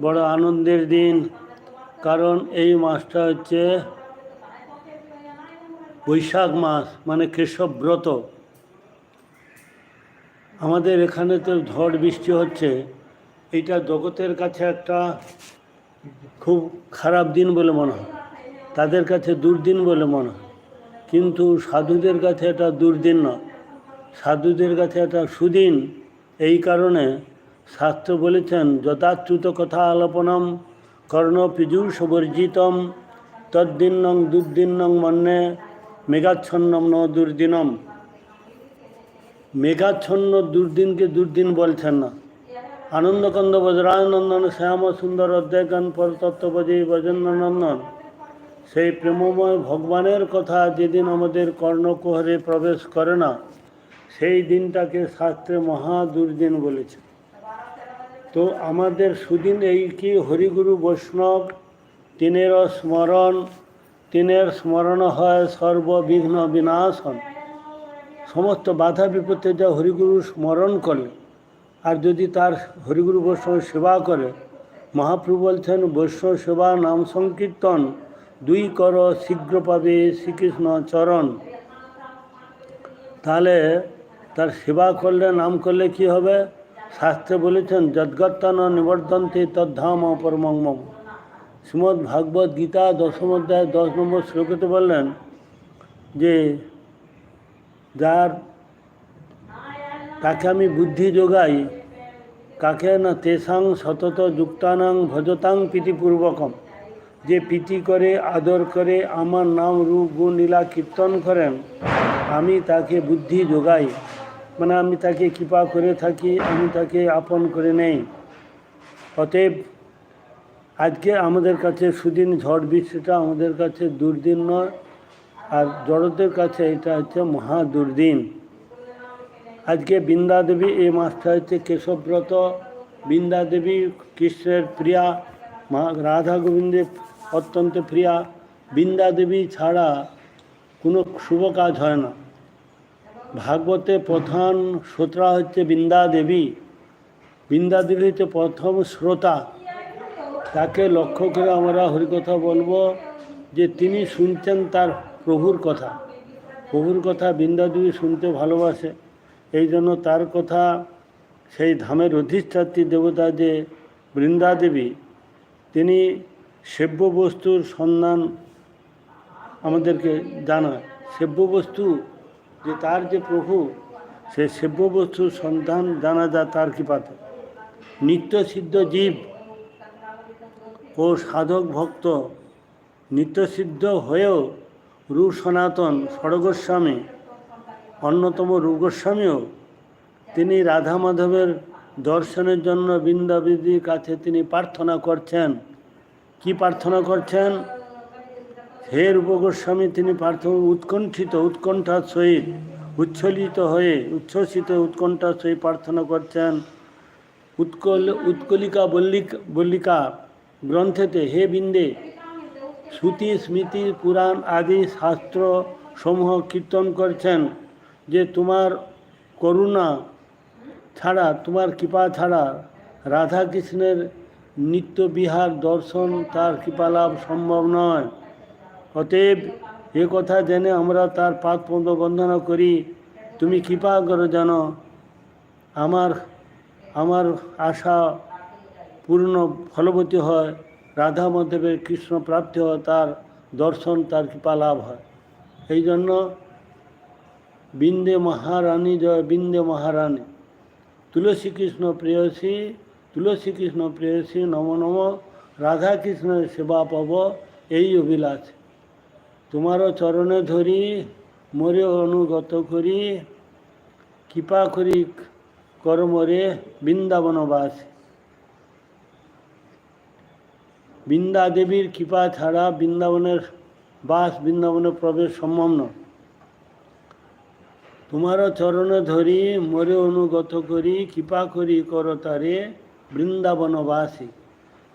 বড় আনন্দের দিন। কারণ এই মাসটা হচ্ছে বৈশাখ মাস মানে কেশব ব্রত। আমাদের এখানে তো ঝড় বৃষ্টি হচ্ছে। এটা জগতের কাছে একটা খুব খারাপ দিন বলে মনে হয়। তাদের কাছে দুর্দিন বলে মনে হয়। কিন্তু সাধুদের কাছে এটা দুর্দিন নয়। সাধুদের কাছে এটা সুদিন। এই কারণে শাস্ত্র বলেছেন, যথাচ্যুত কথা আলোপনম কর্ণ পীযুষ বর্জিতম তদ্দিনং দুর্দিনং মন্যে মেঘাচ্ছন্নম ন দুর্দিনম। মেঘাচ্ছন্ন দুর্দিনকে দুর্দিন বলছেন না। আনন্দকন্দ বজ্রানন্দন শ্যাম সুন্দর অধ্যায়গান পরতত্ত্বপদী ব্রজেন্দ্রনন্দন সেই প্রেমময় ভগবানের কথা যেদিন আমাদের কর্ণকুহরে প্রবেশ করে না, সেই দিনটাকে শাস্ত্রে মহা দুর্দিন বলেছে। তো আমাদের সুদিন এই কি হরিগুরু বৈষ্ণব, তিনের স্মরণ তিনের স্মরণ হয় সর্ববিঘ্ন বিনাশন। সমস্ত বাধা বিপত্তি যা হরিগুরু স্মরণ করে। আর যদি তার হরিগুরু বৈষ্ণব সেবা করে, মহাপ্রভু বলছেন, বৈষ্ণব সেবা নাম সংকীর্তন, দুই কর শীঘ্র পাবে শ্রীকৃষ্ণ চরণ। তাহলে তার সেবা করলে, নাম করলে কি হবে? শাস্ত্রে বলেছেন যদ্গত্তান নিবর্তন্তে তদ্ধাম অপরমঙ্গম। শ্রীমদ্ ভাগবত গীতা দশম অধ্যায় দশ নম্বর শ্লোকেতে বললেন যে, যার তাকে আমি বুদ্ধি যোগাই, কাকে না তেসাং সতত যুক্তানাং ভজতাং প্রীতিপূর্বকম। যে প্রীতি করে, আদর করে, আমার নাম, রূপ, গুণ, লীলা, কীর্তন করেন, আমি তাকে বুদ্ধি যোগাই। মানে আমি তাকে কৃপা করে থাকি, আমি তাকে আপন করে নেই। অতএব আজকে আমাদের কাছে সুদিন ঝড় বৃষ্টিটা আমাদের কাছে দুর্দিন নয়, আর জড়দের কাছে এটা হচ্ছে মহা দুর্দিন। আজকে বৃন্দা দেবী এই মাসটা হচ্ছে কেশবব্রত বৃন্দা দেবী কৃষ্ণের প্রিয়া, মা রাধা গোবিন্দের অত্যন্ত প্রিয়া। বৃন্দা দেবী ছাড়া কোনো শুভ কাজ হয় না। ভাগবতে প্রধান শ্রোতা হচ্ছে বৃন্দা দেবী বৃন্দা দেবী হচ্ছে প্রথম শ্রোতা। তাকে লক্ষ্য করে আমরা হরিকথা বলব যে তিনি শুনছেন তার প্রভুর কথা। প্রভুর কথা বৃন্দা দেবী শুনতে ভালোবাসে। এই জন্য তার কথা সেই ধামের অধিষ্ঠাত্রী দেবতা যে বৃন্দা দেবী তিনি সেব্য বস্তুর সন্ধান আমাদেরকে জানায়। সেব্য বস্তু যে তার যে প্রভু, সে সেব্য বস্তুর সন্ধান জানা যায় তার কৃপাতে নিত্য সিদ্ধ জীব ও সাধক ভক্ত নিত্যসিদ্ধ হয়েও রূ সনাতন ষড়গোস্বামী অন্যতম রূপগোস্বামীও তিনি রাধা মাধবের দর্শনের জন্য বৃন্দাবিদির কাছে তিনি প্রার্থনা করছেন। কি প্রার্থনা করছেন? হে রূপগোস্বামী, তিনি প্রার্থনা উৎকণ্ঠিত উৎকণ্ঠার সহিত উচ্ছ্বলিত হয়ে, উচ্ছ্বসিত উৎকণ্ঠার সহিত প্রার্থনা করছেন। উৎকল, উৎকলিকা বল্লিক, বল্লিকা গ্রন্থেতে হে বিন্দে, শ্রুতি, স্মৃতি, পুরাণ আদি শাস্ত্র সমূহ কীর্তন করছেন যে তোমার করুণা ছাড়া, তোমার কৃপা ছাড়া রাধা কৃষ্ণের নিত্য বিহার দর্শন তার কৃপালাভ সম্ভব নয়। অতএব এ কথা জেনে আমরা তার পাদ পদ বন্দনা করি। তুমি কৃপা করো যেন আমার আমার আশা পূর্ণ ফলবতী হয়, রাধা মাধবের কৃষ্ণ প্রাপ্তি হয়, তার দর্শন, তার কৃপা লাভ হয়। এই জন্য বিন্দে মহারানী জয়, বিন্দে মহারানী। তুলসী কৃষ্ণ প্রেয়সী, তুলসী কৃষ্ণ প্রেয়সী, নম নম। রাধা কৃষ্ণের সেবা পাব, এই অভিলাষ। তোমারও চরণে ধরি মরে অনুগত করি। কৃপা করি করমরে বৃন্দাবনবাসী। বৃন্দা দেবীর কৃপা ছাড়া বৃন্দাবনের বাস, বৃন্দাবনে প্রবেশ সম্ভব নয়। তোমারও চরণে ধরি মরে অনুগত করি, কৃপা করি করতারে বৃন্দাবনবাসী।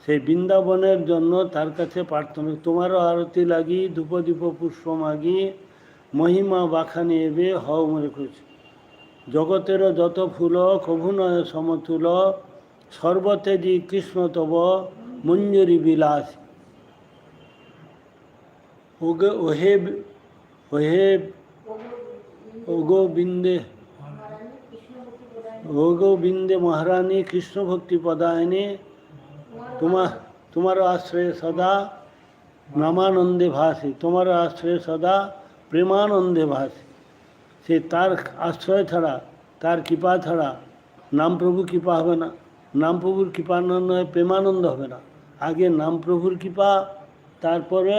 সেই বৃন্দাবনের জন্য তার কাছে প্রার্থনা, তোমারও আরতি লাগি ধূপদীপ পুষ্প মাগি, মহিমা বাখানি এবে হও মরে খুশি জগতের যত ফুল, কভু নয় সমতুল সর্বতেজি কৃষ্ণ তব, মঞ্জরি বিলাস। ওগে, ওহে ওহে ওগো বিন্দে মহারানী, কৃষ্ণ ভক্তি পদায়নে তোমার তোমার আশ্রয়ে সদা নামানন্দে ভাসে, তোমার আশ্রয়ে সদা প্রেমানন্দে ভাসে। সে তার আশ্রয় ছাড়া, তার কৃপা ছাড়া নাম প্রভু কৃপা হবে না, নাম প্রভুর কৃপানন্দ হয় প্রেমানন্দ হবে না। আগে নাম প্রভুর কৃপা, তারপরে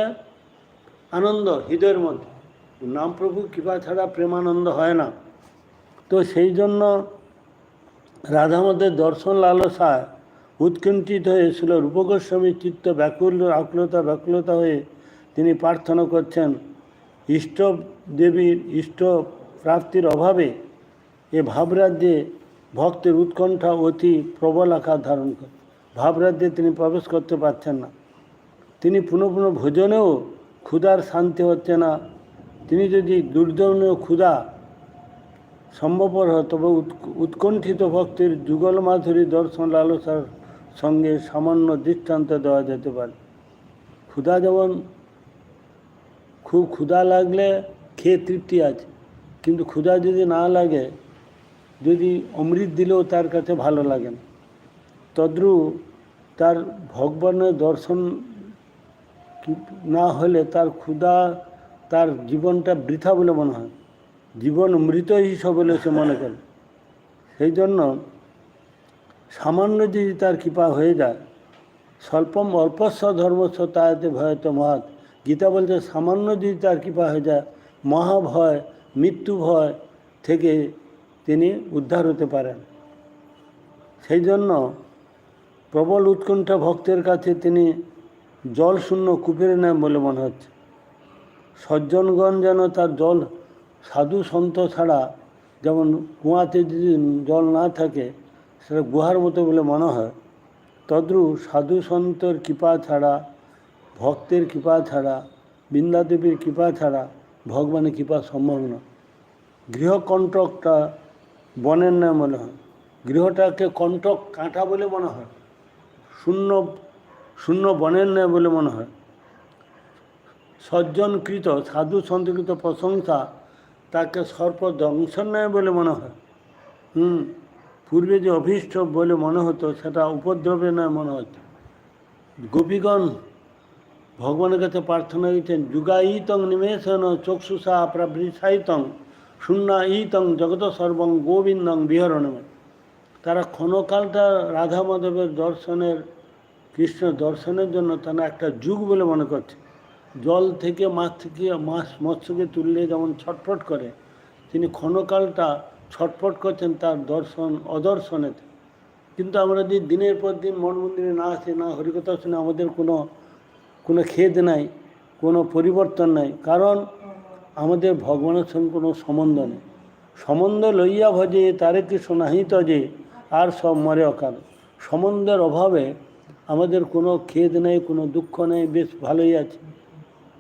আনন্দ, হৃদয়ের মধ্যে। নাম প্রভুর কৃপা ছাড়া প্রেমানন্দ হয় না। তো সেই জন্য রাধামদের দর্শন লালসায় উৎকণ্ঠিত হয়েছিল। রূপগোস্বামী চিত্ত ব্যাকুল, আকুলতা ব্যাকুলতা হয়ে তিনি প্রার্থনা করছেন ইষ্ট দেবীর ইষ্ট প্রাপ্তির অভাবে এ ভাবরাজ্যে ভক্তের উৎকণ্ঠা অতি প্রবল আকার ধারণ করে ভাবরাজ্যে তিনি প্রবেশ করতে পারছেন না। তিনি পুনঃ পুনঃ ভোজনেও ক্ষুধার শান্তি হচ্ছে না। তিনি যদি দুর্জনীয় ক্ষুধা সম্ভবপর হয়, তবে উৎকণ্ঠিত ভক্তের যুগল মাধুরী দর্শন লালসার সঙ্গে সামান্য দৃষ্টান্ত দেওয়া যেতে পারে। ক্ষুধা যেমন, খুব ক্ষুধা লাগলে খেয়ে তৃপ্তি আছে। কিন্তু ক্ষুধা যদি না লাগে, যদি অমৃত দিলেও তার কাছে ভালো লাগে না। তদ্রু তার ভগবানের দর্শন না হলে তার ক্ষুধা তার জীবনটা বৃথা বলে মনে হয়। জীবন মৃত হিসাব বলে সে মনে করে। সেই জন্য সামান্য যদি তার কৃপা হয়ে যায়, স্বল্পম অল্পস্ব ধর্মস্ব তাতে ভয়ত মহাত গীতা বলছে, সামান্য যদি তার কৃপা হয়ে যায়, মহাভয়, মৃত্যু ভয় থেকে তিনি উদ্ধার হতে পারেন। সেই জন্য প্রবল উৎকণ্ঠা ভক্তের কাছে তিনি জল শূন্য কূপের নেয় বলে মনে হচ্ছে। সজ্জনগণ যেন তার জল সাধু সন্ত ছাড়া যেমন কুয়াতে যদি জল না থাকে সেটা গুহার মতো বলে মনে হয়। তদ্রু সাধু সন্তর কৃপা ছাড়া, ভক্তের কৃপা ছাড়া, বৃন্দাদেবীর কৃপা ছাড়া ভগবানের কৃপা সম্ভব না গৃহকণ্টকটা বনের নয় মনে হয়। গৃহটাকে কণ্টক কাঁটা বলে মনে হয়। শূন্য শূন্য বনের ন্যায় বলে মনে হয়। সজ্জনকৃত, সাধু সন্তকৃত প্রশংসা তাকে সর্প দংশন নেয় বলে মনে হয়। হুম। পূর্বে যে অভীষ্ট বলে মনে হতো, সেটা উপদ্রবে নয় মনে হতো গোপীগণ ভগবানের কাছে প্রার্থনা দিচ্ছেন যুগায়িতং নিমেষণ চক্ষুষা প্রবৃষায়িতং শূন্যা ইতং জগত সর্বং গোবিন্দং বিহরণমে তারা ক্ষণকালটা রাধা মাধবের দর্শনের, কৃষ্ণ দর্শনের জন্য তারা একটা যুগ বলে মনে করছে। জল থেকে মাছ থেকে মাছ, মৎস্যকে তুললে যেমন ছটফট করে, তিনি ক্ষণকালটা ছটফট করছেন তার দর্শন অদর্শনেতে কিন্তু আমরা যদি দিনের পর দিন মন মন্দিরে না আসি, না হরিকথা শুনে আমাদের কোনো কোনো খেদ নাই, কোনো পরিবর্তন নাই। কারণ আমাদের ভগবানের সঙ্গে কোনো সম্বন্ধ নেই। সম্বন্ধ লইয়া ভজে তারে কি শোনাহিত যে, আর সব মরে অকাল। সম্বন্ধের অভাবে আমাদের কোনো খেদ নেই, কোনো দুঃখ নেই, বেশ ভালোই আছে।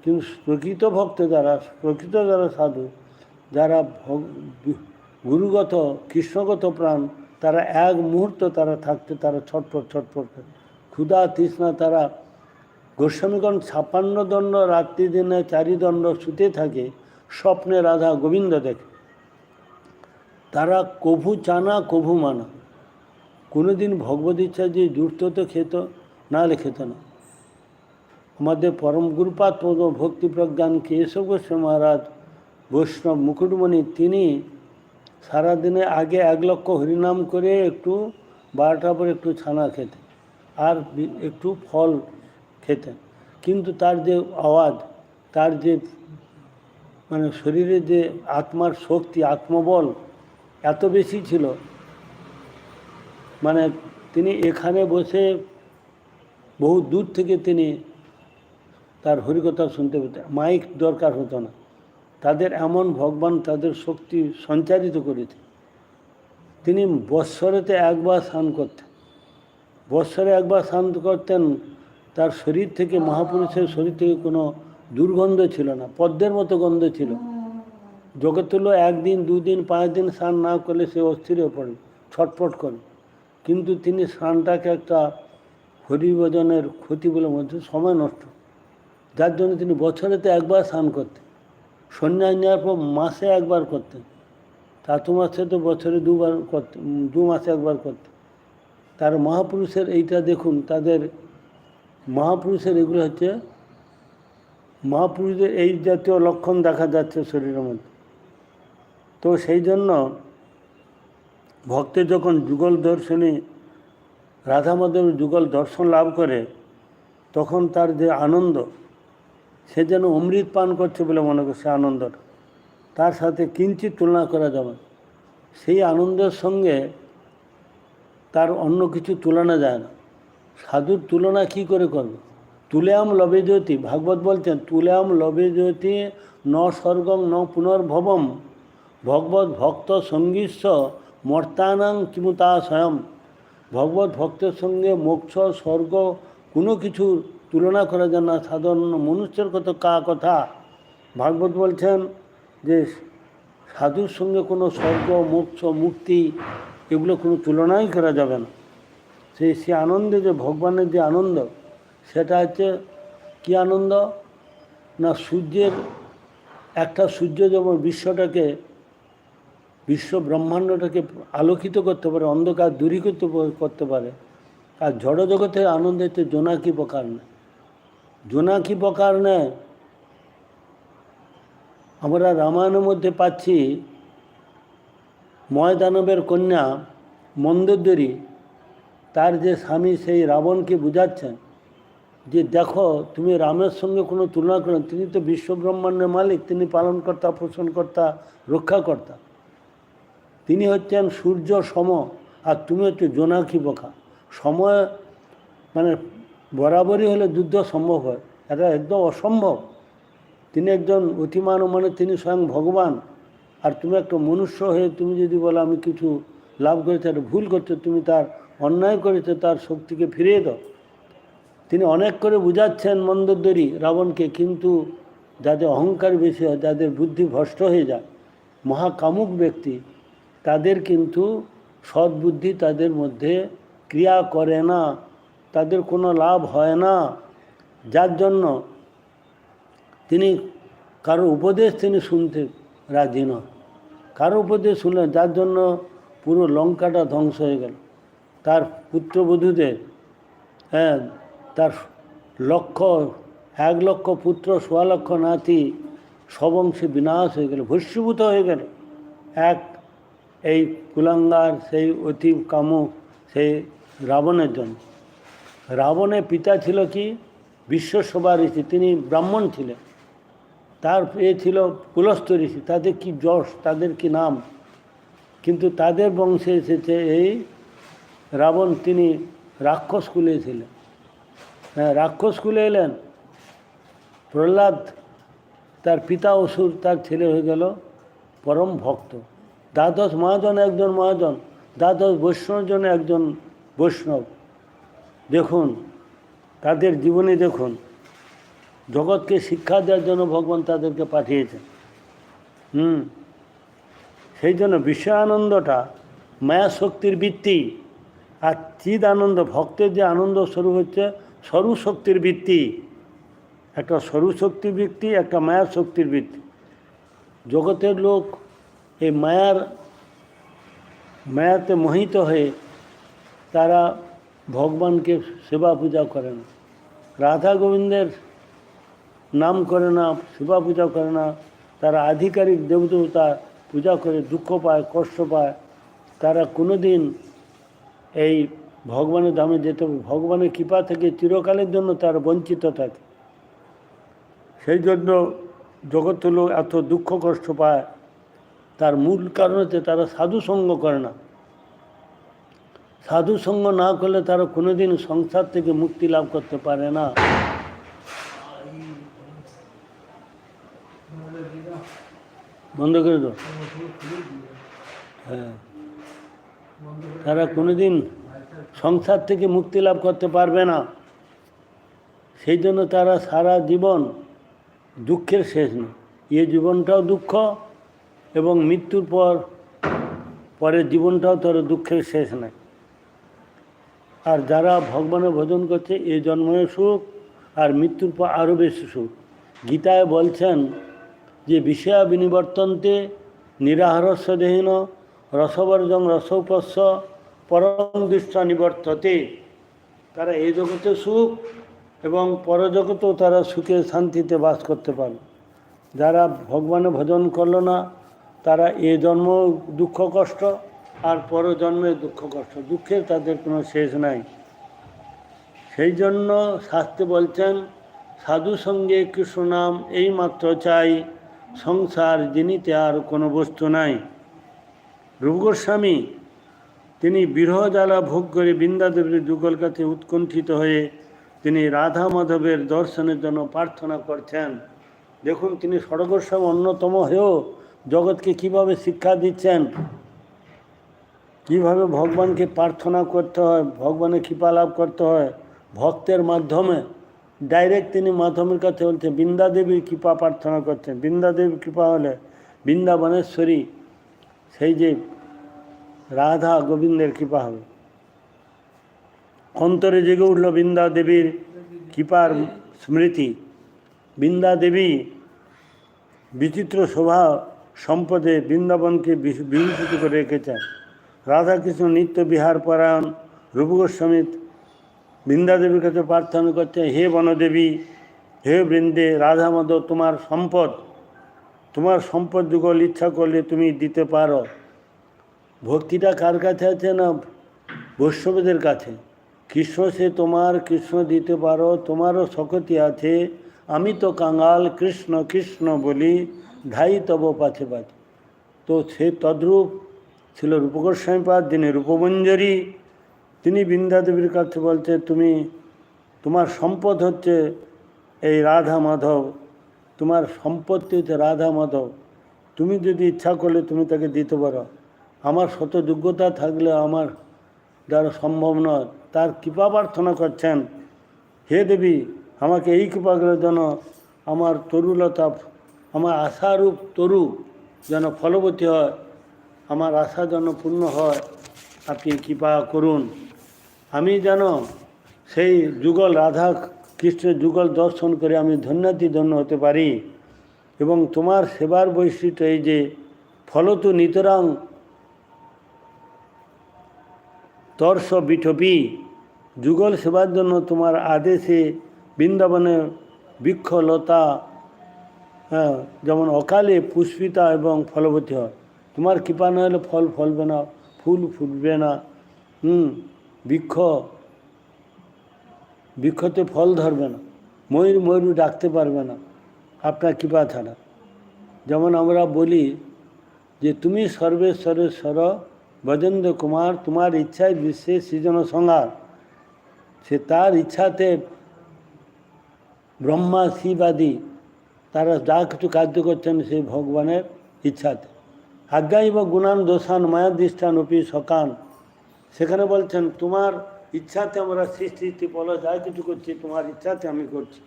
কিন্তু প্রকৃত ভক্ত যারা, প্রকৃত যারা সাধু, যারা ভগ- গুরুগত, কৃষ্ণগত প্রাণ, তারা এক মুহূর্ত তারা থাকতে, তারা ছটফট ছটফট ক্ষুধা, তৃষ্ণা, তারা গোস্বামীগণ ছাপ্পান্ন দণ্ড, রাত্রি দিনে চারি দণ্ড শুতে থাকে, স্বপ্নে রাধা গোবিন্দ দেখে। তারা কভু চানা, কভু মানা। কোনোদিন ভগবত ইচ্ছা যে জুড়ত তো খেত, না খেত না। আমাদের পরম গুরুপাত ভক্তি প্রজ্ঞান কেশব গোস্বামী মহারাজ, বৈষ্ণব মুকুটমণি, তিনি সারাদিনে আগে এক লক্ষ হরিনাম করে একটু বারোটার পর একটু ছানা খেতেন আর একটু ফল খেতেন। কিন্তু তার যে আওয়াজ, তার যে মানে শরীরে যে আত্মার শক্তি, আত্মবল এত বেশি ছিল মানে তিনি এখানে বসে বহু দূর থেকে তিনি তার হরিকথা শুনতে পেতেন। মাইক দরকার হতো না। তাদের এমন ভগবান তাদের শক্তি সঞ্চারিত করেছে। তিনি বৎসরেতে একবার স্নান করতেন। বৎসরে একবার স্নান করতেন, তার শরীর থেকে, মহাপুরুষের শরীর থেকে কোনো দুর্গন্ধ ছিল না, পদ্মের মতো গন্ধ ছিল। জগৎ তুল্য একদিন, দুদিন পাঁচ দিন স্নান না করলে সে অস্থির হয়ে পড়ে, ছটফট করে। কিন্তু তিনি স্নানটাকে একটা হরিভজনের ক্ষতি বলে মধ্যে সময় নষ্ট। যার জন্য তিনি বছরেতে একবার স্নান করতেন। সন্ন্যাস নেওয়ার পর মাসে একবার করতেন তাতু মাসে তো বছরে দুবার করতেন দু মাসে একবার করতেন তার মহাপুরুষের এইটা দেখুন, তাদের মহাপুরুষের এগুলো হচ্ছে, মহাপুরুষদের এই জাতীয় লক্ষণ দেখা যাচ্ছে শরীরের মধ্যে। তো সেই জন্য ভক্তের যখন যুগল দর্শনে রাধা মাধব যুগল দর্শন লাভ করে, তখন তার যে আনন্দ সে যেন অমৃত পান করছে বলে মনে করছে আনন্দটা তার সাথে কিঞ্চিত তুলনা করা যাবে। সেই আনন্দের সঙ্গে তার অন্য কিছু তুলনা যায় না। সাধুর তুলনা কি করে করবে? তুলেয়াম লবে জ্যোতি। ভাগবত বলছেন, তুলেয়াম লবে জ্যোতি ন স্বর্গং ন পুনর্ভবম। ভগবত ভক্ত সঙ্গীস্ব মর্তানাং কিমুতা স্বয়ং। ভগবত ভক্তের সঙ্গে মোক্ষ, স্বর্গ কোনো কিছু তুলনা করা যায় না। সাধারণ মনুষ্যের কত কা কথা। ভাগবত বলছেন যে সাধুর সঙ্গে কোনো স্বর্গ, মোক্ষ, মুক্তি এগুলো কোনো তুলনাই করা যাবে না। সেই সে আনন্দে যে ভগবানের যে আনন্দ, সেটা হচ্ছে কী আনন্দ? না সূর্যের, একটা সূর্য যেমন বিশ্বটাকে, বিশ্ব ব্রহ্মাণ্ডটাকে আলোকিত করতে পারে, অন্ধকার দূরীকৃত করতে পারে, আর জড় জগতের আনন্দ হচ্ছে জোনাকি প্রকার নেয় জোনাকি প্রকার নেয়? আমরা রামায়ণের মধ্যে পাচ্ছি ময়দানবের কন্যা মন্দোদরী, তার যে স্বামী সেই রাবণকে বুঝাচ্ছেন যে দেখো, তুমি রামের সঙ্গে কোনো তুলনা করো না। তিনি তো বিশ্বব্রহ্মাণ্ডের মালিক, তিনি পালনকর্তা, পোষণকর্তা, রক্ষাকর্তা। তিনি হচ্ছেন সূর্য সম, আর তুমি হচ্ছে জোনাকি পোকা সময় মানে বরাবরই হলে যুদ্ধ সম্ভব হয়। এটা একদম অসম্ভব। তিনি একজন অতিমান মানে তিনি স্বয়ং ভগবান। আর তুমি একটা মনুষ্য হয়ে তুমি যদি বলো আমি কিছু লাভ করেছি একটা ভুল করছ, তুমি তার অন্যায় করেছ, তার শক্তিকে ফিরিয়ে দাও। তিনি অনেক করে বুঝাচ্ছেন মন্দোদরী রাবণকে, কিন্তু যাদের অহংকার বেশি হয়, যাদের বুদ্ধি ভ্রষ্ট হয়ে যায়, মহাকামুক ব্যক্তি, তাদের কিন্তু সদ্বুদ্ধি তাদের মধ্যে ক্রিয়া করে না। তাদের কোনো লাভ হয় না। যার জন্য তিনি কারও উপদেশ তিনি শুনতে রাজি নন। কারও উপদেশ শুনলেন যার জন্য পুরো লঙ্কাটা ধ্বংস হয়ে গেল। তার পুত্রবধূদের হ্যাঁ তার লক্ষ, এক লক্ষ পুত্র, সোয়া লক্ষ নাতি সবংশে বিনাশ হয়ে গেল, ভস্মীভূত হয়ে গেল। এক এই কুলাঙ্গার, সেই অতি কামুক সেই রাবণের জন্য। রাবণের পিতা ছিল কি? বিশ্বসভা ঋষি, তিনি ব্রাহ্মণ ছিলেন। তার এ ছিল পুলস্ত ঋষি, তাদের কি যশ, তাদের কি নাম? কিন্তু তাদের বংশে এসেছে এই রাবণ, তিনি রাক্ষস কুলে ছিলেন। হ্যাঁ রাক্ষস কুলে এলেন। প্রহ্লাদ, তার পিতা অসুর, তার ছেলে হয়ে গেল পরম ভক্ত। দ্বাদশ মহাজন একজন মহাজন, দ্বাদশ বৈষ্ণবজন একজন বৈষ্ণব। দেখুন, তাদের জীবনে দেখুন, জগৎকে শিক্ষা দেওয়ার জন্য ভগবান তাদেরকে পাঠিয়েছেন। হুম, সেই জন্য বিষয়ানন্দটা মায়া শক্তির বৃত্তি আর চিদ আনন্দ ভক্তের যে আনন্দ স্বরূপ হচ্ছে সরু শক্তির বৃত্তি। একটা সরু শক্তির বৃত্তি, একটা মায়া শক্তির বৃত্তি। জগতের লোক এই মায়ার, মায়াতে মোহিত হয়ে তারা ভগবানকে সেবা পূজা করে না রাধা গোবিন্দের নাম করে না সেবা পূজা করে না, তারা আধিকারিক দেবদেবতা পূজা করে, দুঃখ পায়, কষ্ট পায়, তারা কোনো দিন এই ভগবানের দামে যেতে, ভগবানের কৃপা থেকে চিরকালের জন্য তারা বঞ্চিত থাকে। সেই জন্য জগতের লোক এত দুঃখ, কষ্ট পায়, তার মূল কারণ হচ্ছে তারা সাধু সঙ্গ করে না। সাধু সঙ্গ না করলে তারা কোনোদিন সংসার থেকে মুক্তি লাভ করতে পারে না। বন্ধ করে দাও। হ্যাঁ। তারা কোনোদিন সংসার থেকে মুক্তি লাভ করতে পারবে না। সেই জন্য তারা সারা জীবন দুঃখের শেষ নেই। এ জীবনটাও দুঃখ এবং মৃত্যুর পর, পরের জীবনটাও তার দুঃখের শেষ নেই। আর যারা ভগবানের ভজন করছে, এ জন্মে সুখ আর মৃত্যুর পর আরও বেশি সুখ। গীতায় বলছেন যে, বিষয়া বিনিবর্তন্তে নিরাহারস্য দেহীন, রসবর্জং রসোপস্য, পরম দৃষ্টা নিবর্ততে। তারা এই জগতে সুখ এবং পরজগতেও তারা সুখে শান্তিতে বাস করতে পারে। যারা ভগবানের ভজন করল না, তারা এ জন্ম দুঃখ কষ্ট আর পর জন্মে দুঃখ কষ্ট। দুঃখের তাদের কোনো শেষ নাই। সেই জন্য শাস্ত্রে বলছেন, সাধু সঙ্গে কৃষ্ণ নাম এই মাত্র চাই, সংসার যিনিতে আর কোনো বস্তু নাই। রূপ গোস্বামী, তিনি বিরহ জ্বালা ভোগ করে বৃন্দাদেবীর যুগল কাছে উৎকণ্ঠিত হয়ে তিনি রাধা মাধবের দর্শনের জন্য প্রার্থনা করছেন। দেখুন, তিনি সড়গোস্বামী অন্যতম হয়েও জগৎকে কীভাবে শিক্ষা দিচ্ছেন কীভাবে ভগবানকে প্রার্থনা করতে হয়, ভগবানের কৃপা লাভ করতে হয়? ভক্তের মাধ্যমে ডাইরেক্ট তিনি মাধ্যমের কাছে বলছেন, বৃন্দা দেবীর কৃপা প্রার্থনা করছেন। বৃন্দা দেবীর কৃপা হলে বৃন্দাবনেশ্বরী, সেই যে রাধা গোবিন্দের কৃপা হবে। অন্তরে জেগে উঠল বৃন্দা দেবীর কৃপার স্মৃতি। বৃন্দা দেবী বিচিত্র শোভা সম্পদে বৃন্দাবনকে বিভূষিত করে রেখেছেন। রাধাকৃষ্ণ নিত্য বিহার পরায়ণ, রূপ গোস্বামী বৃন্দাদেবীর কাছে প্রার্থনা করছে, হে বনদেবী, হে বৃন্দে, রাধা মাধব, তোমার সম্পদ তোমার সম্পদ যুগল ইচ্ছা করলে তুমি দিতে পারো। ভক্তিটা কার কাছে আছে না বৈষ্ণবদের কাছে? কৃষ্ণ সে তোমার, কৃষ্ণ দিতে পারো, তোমারও শকতি আছে। আমি তো কাঙাল, কৃষ্ণ কৃষ্ণ বলি ধাই তব পাছে পাছে। তো সে তদ্রূপ ছিল রূপগোস্বামীপাদ যিনি রূপমঞ্জরী তিনি বৃন্দাদেবীর কাছে বলছে, তুমি, তোমার সম্পদ হচ্ছে এই রাধা মাধব, তোমার সম্পত্তি হচ্ছে রাধা মাধব। তুমি যদি ইচ্ছা করলে তুমি তাকে দিতে পারো। আমার শত যোগ্যতা থাকলে আমার দ্বারা সম্ভব নয়। তার কৃপা প্রার্থনা করছেন, হে দেবী, আমাকে এই কৃপা করার জন্য আমার তরুলতা, আমার আশারূপ তরু যেন ফলবতী হয়। আমার আশা যেন পূর্ণ হয়, আপনি কৃপা করুন। আমি যেন সেই যুগল রাধা কৃষ্ণের যুগল দর্শন করে আমি ধন্যাতি ধন্য হতে পারি এবং তোমার সেবার বৈশিষ্ট্য এই যে ফলতু নিতরাং তর্ষ বিঠপি, যুগল সেবার জন্য তোমার আদেশে বৃন্দাবনে বৃক্ষলতা হ্যাঁ যেমন অকালে পুষ্পিতা এবং ফলবতী হয়। তোমার কৃপা না হলে ফল ফলবে না, ফুল ফুটবে না। হুম, বৃক্ষ, বৃক্ষতে ফল ধরবে না, ময়ূর ময়ূর ডাকতে পারবে না, আপনার কৃপা ছাড়া। যেমন আমরা বলি যে, তুমি সর্বেশ্বরেশ্বর বজেন্দ্র কুমার, তোমার ইচ্ছায় বিশ্বের সৃজন সংহার সে তার ইচ্ছাতে ব্রহ্মা, শিব আদি, তারা যা কিছু কার্য করছেন সেই ভগবানের ইচ্ছাতে। আজ্ঞাই বা গুণান দোষান মায়াদৃষ্টান অপি সকান। সেখানে বলছেন, তোমার ইচ্ছাতে আমরা সৃষ্টি বলো যা কিছু করছি, তোমার ইচ্ছাতে আমি করছি।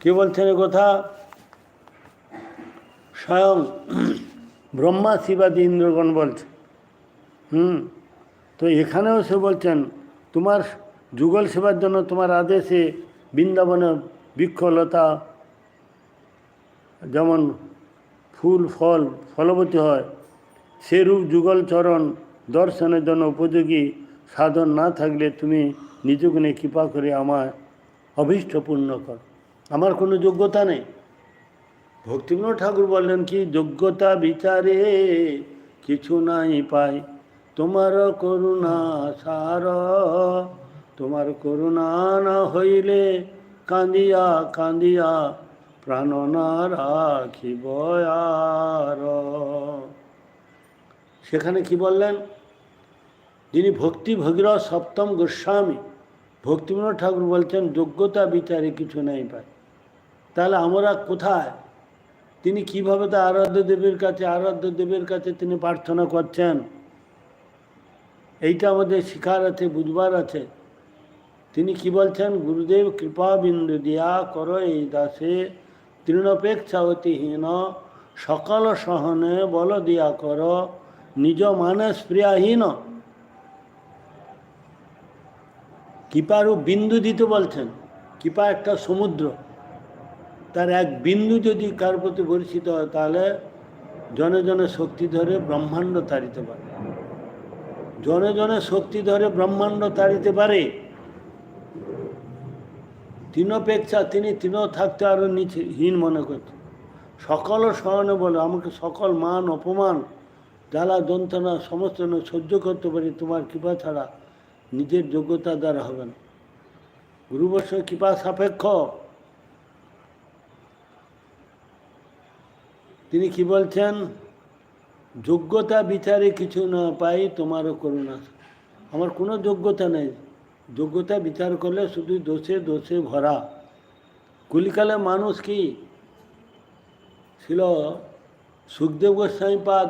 কে বলছেন কথা? স্বয়ং ব্রহ্মা শিবাদি ইন্দ্রগণ বলছে। হুম, তো এখানেও সে বলছেন, তোমার যুগল সেবার জন্য তোমার আদেশে বৃন্দাবনে বৃক্ষলতা যেমন ফুল, ফল, ফলবতী হয়। সেরূপ যুগল চরণ দর্শনের জন্য উপযোগী সাধন না থাকলে তুমি নিজগুণে কৃপা করে আমার অভীষ্ট পূর্ণ কর। আমার কোনো যোগ্যতা নেই। ভক্তিবিনোদ ঠাকুর বললেন, কি যোগ্যতা বিচারে? কিছু নাই পাই। তোমার করুণা সার। তোমার করুণা না হইলে কাঁদিয়া কাঁদিয়া প্রাণ না রাখিব সেখানে কি বললেন? যিনি ভক্তি ভগীরথ সপ্তম গোস্বামী, ভক্তিবিনোদ ঠাকুর বলছেন, যোগ্যতা বিচারে কিছু নাই পায় তাহলে আমরা কোথায়? তিনি কীভাবে তা আরাধ্য দেবের কাছে, আরাধ্য দেবের কাছে তিনি প্রার্থনা করছেন? এইটা আমাদের শিখার আছে, বুঝবার আছে। তিনি কি বলছেন? গুরুদেব, কৃপা বিন্দু দিয়া কর এই দাসে তৃণপেক্ষা অতিহীন সকল সহনে বল দিয়া কর, নিজ মানস প্রিয়াহীন কৃপারও বিন্দু দিতে বলছেন, কৃপা একটা সমুদ্র। তার এক বিন্দু যদি কার প্রতি পরিচিত হয়, তাহলে জনে জনে শক্তি ধরে ব্রহ্মাণ্ড তাড়িতে পারে। জনে জনে শক্তি ধরে ব্রহ্মাণ্ড তাড়িতে পারে। তিনপেক্ষা তিনি তিনও থাকতে আরও নিচে হীন মনে করছেন সকল সহনে বলে, আমাকে সকল মান, অপমান, জ্বালা, যন্ত্রণা সমস্ত সহ্য করতে পারি, তোমার কৃপা ছাড়া নিজের যোগ্যতা দ্বারা হবে না। গুরুবর্ষ কৃপা সাপেক্ষ। তিনি কি বলছেন? যোগ্যতা বিচারে কিছু না পাই, তোমারও করুণা আমার কোনো যোগ্যতা নেই। যোগ্যতা বিচার করলে শুধু দোষে দোষে ভরা। কলিকালে মানুষ কি? ছিল সুখদেব গোস্বামী পাদ।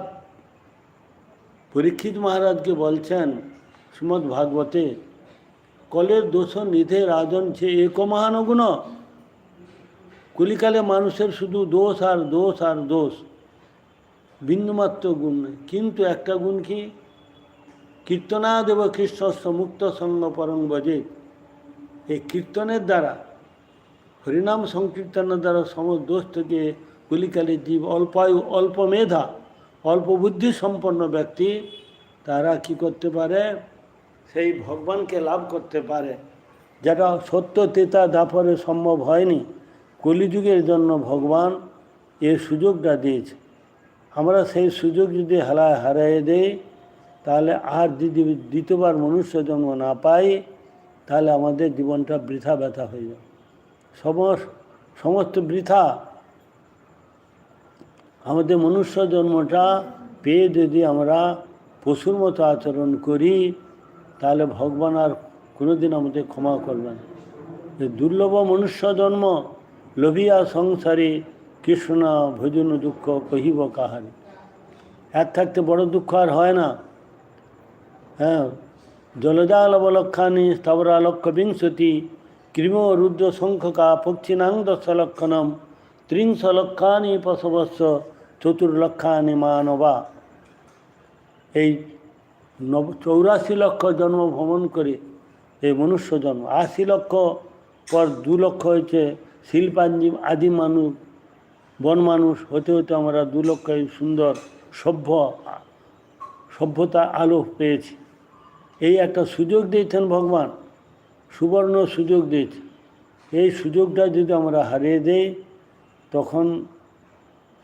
পরীক্ষিত মহারাজকে বলছেন শ্রীমৎ ভাগবতে, কলের দোষ নিধে রাজন ছে এক মহানগুণ। কলিকালে মানুষের শুধু দোষ আর দোষ আর দোষ। বিন্দুমাত্র গুণ কিন্তু একটা গুণ কি? কীর্তনাদেব কৃষ্ণস্ব মুক্ত সঙ্গ পরং বজে। এই কীর্তনের দ্বারা, হরিনাম সংকীর্তনের দ্বারা সমস্ত দোষ থেকে কলিকালের জীব অল্পায়ু, অল্প মেধা, অল্প বুদ্ধি সম্পন্ন ব্যক্তি, তারা কি করতে পারে? সেই ভগবানকে লাভ করতে পারে। যেটা সত্য, তেতা, দাপরে সম্ভব হয়নি। কলিযুগের জন্য ভগবান এ সুযোগটা দিয়েছে। আমরা সেই সুযোগ যদি হারায়, হারিয়ে দেই তাহলে আর যদি দ্বিতীয়বার মনুষ্য জন্ম না পাই তাহলে আমাদের জীবনটা বৃথা ব্যথা হয়ে যাবে। সমস্ত বৃথা। আমাদের মনুষ্য জন্মটা পেয়ে যদি আমরা পশুর মতো আচরণ করি, তাহলে ভগবান আর কোনোদিন আমাদের ক্ষমা করবেন দুর্লভ মনুষ্য জন্ম, লোভিয়া সংসারে কৃষ্ণ ভোজন দুঃখ কহিব কাহারি। এক থাকতে বড় দুঃখ আর হয় না। হ্যাঁ। জলজালবলক্ষানি স্থবরালক্ষ বিংশতি কৃম রুদ্র সংখ্যকা পক্ষিণাং দশলক্ষণম ত্রিংশ লক্ষানি পশবস্য চতুর্লক্ষানি মানবা। এই নব চৌরাশি লক্ষ জন্ম ভ্রমণ করে এই মনুষ্য জন্ম। আশি লক্ষ পর দু লক্ষ হয়েছে শিল্পাঞ্জি আদি মানুষ, বন মানুষ। হতে হতে আমরা দু লক্ষ সুন্দর সভ্য, সভ্যতা আলো পেয়েছি। এই একটা সুযোগ দিয়েছেন ভগবান, সুবর্ণ সুযোগ দিয়েছে এই সুযোগটা যদি আমরা হারিয়ে দেই, তখন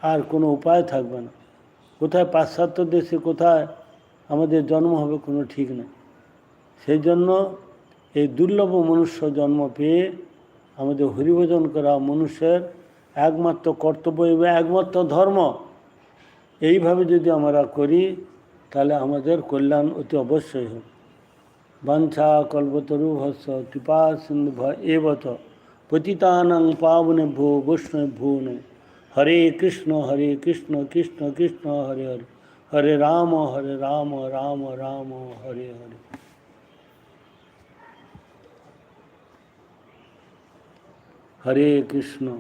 আর কোনো উপায় থাকবে না। কোথায় পাশ্চাত্য দেশে কোথায় আমাদের জন্ম হবে কোনো ঠিক নেই। সেই জন্য এই দুর্লভ মনুষ্য জন্ম পেয়ে আমাদের হরিভোজন করা মনুষ্যের একমাত্র কর্তব্য এবং একমাত্র ধর্ম, এইভাবে যদি আমরা করি, তাহলে আমাদের কল্যাণ অতি অবশ্যই হবে। वंशा कल्पतरु हस कृपा सिंधु एव पतितान पावन भो वैष्णव भो ने हरे कृष्ण हरे कृष्ण कृष्ण कृष्ण, हरे हरे। हरे राम हरे राम राम राम, हरे हरे। हरे कृष्ण।